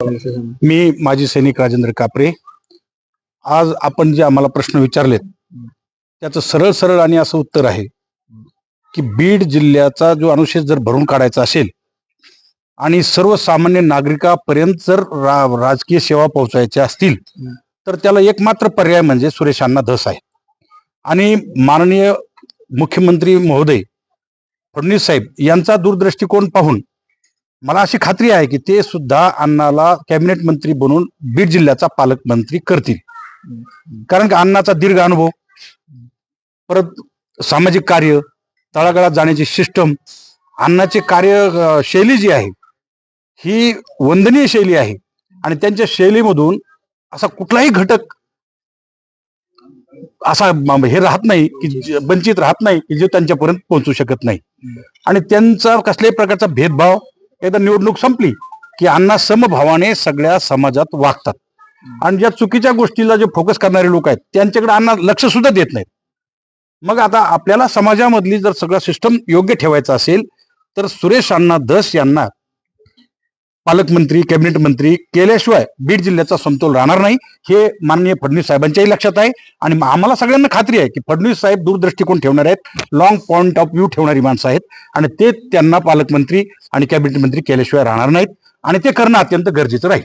मी माजी सैनिक राजेंद्र कापरे. आज आपण जे आम्हाला प्रश्न विचारलेत त्याचं सरळ सरळ आणि असं उत्तर आहे की बीड जिल्ह्याचा जो अनुशेष जर भरून काढायचा असेल आणि सर्वसामान्य नागरिकापर्यंत जर रा राजकीय सेवा पोहोचायच्या असतील तर त्याला एकमात्र पर्याय म्हणजे सुरेश अण्णा धस आहे. आणि माननीय मुख्यमंत्री महोदय फडणवीस साहेब यांचा दूरदृष्टिकोन पाहून मला अशी खात्री आहे की ते सुद्धा अण्णाला कॅबिनेट मंत्री बनवून बीड जिल्ह्याचा पालकमंत्री करतील. कारण की अण्णाचा दीर्घ अनुभव परत सामाजिक कार्य तळागाळात जाण्याची सिस्टम अण्णाची कार्य शैली जी आहे ही वंदनीय शैली आहे. आणि त्यांच्या शैलीमधून असा कुठलाही घटक असा हे राहत नाही की वंचित राहत नाही की जे त्यांच्यापर्यंत पोहोचू शकत नाही. आणि त्यांचा कसल्याही प्रकारचा भेदभाव एकदा निवडणूक संपली की अण्णा समभावाने सगळ्या समाजात वागतात. आणि ज्या चुकीच्या गोष्टीला जे फोकस करणारे लोक आहेत त्यांच्याकडे अण्णा लक्ष सुद्धा देत नाहीत. मग आता आपल्याला समाजामधली जर सगळा सिस्टम योग्य ठेवायचा असेल तर सुरेश अण्णा धस यांना पालकमंत्री कॅबिनेट मंत्री केल्याशिवाय बीड जिल्ह्याचा समतोल राहणार नाही हे माननीय फडणवीस साहेबांच्याही लक्षात आहे. आणि आम्हाला सगळ्यांना खात्री आहे की फडणवीस साहेब दूरदृष्टिकोन ठेवणार आहेत लॉंग पॉईंट ऑफ व्ह्यू ठेवणारी माणसं आहेत. आणि ते त्यांना पालकमंत्री आणि कॅबिनेट मंत्री केल्याशिवाय राहणार नाहीत. आणि ते करणं अत्यंत गरजेचं राहील.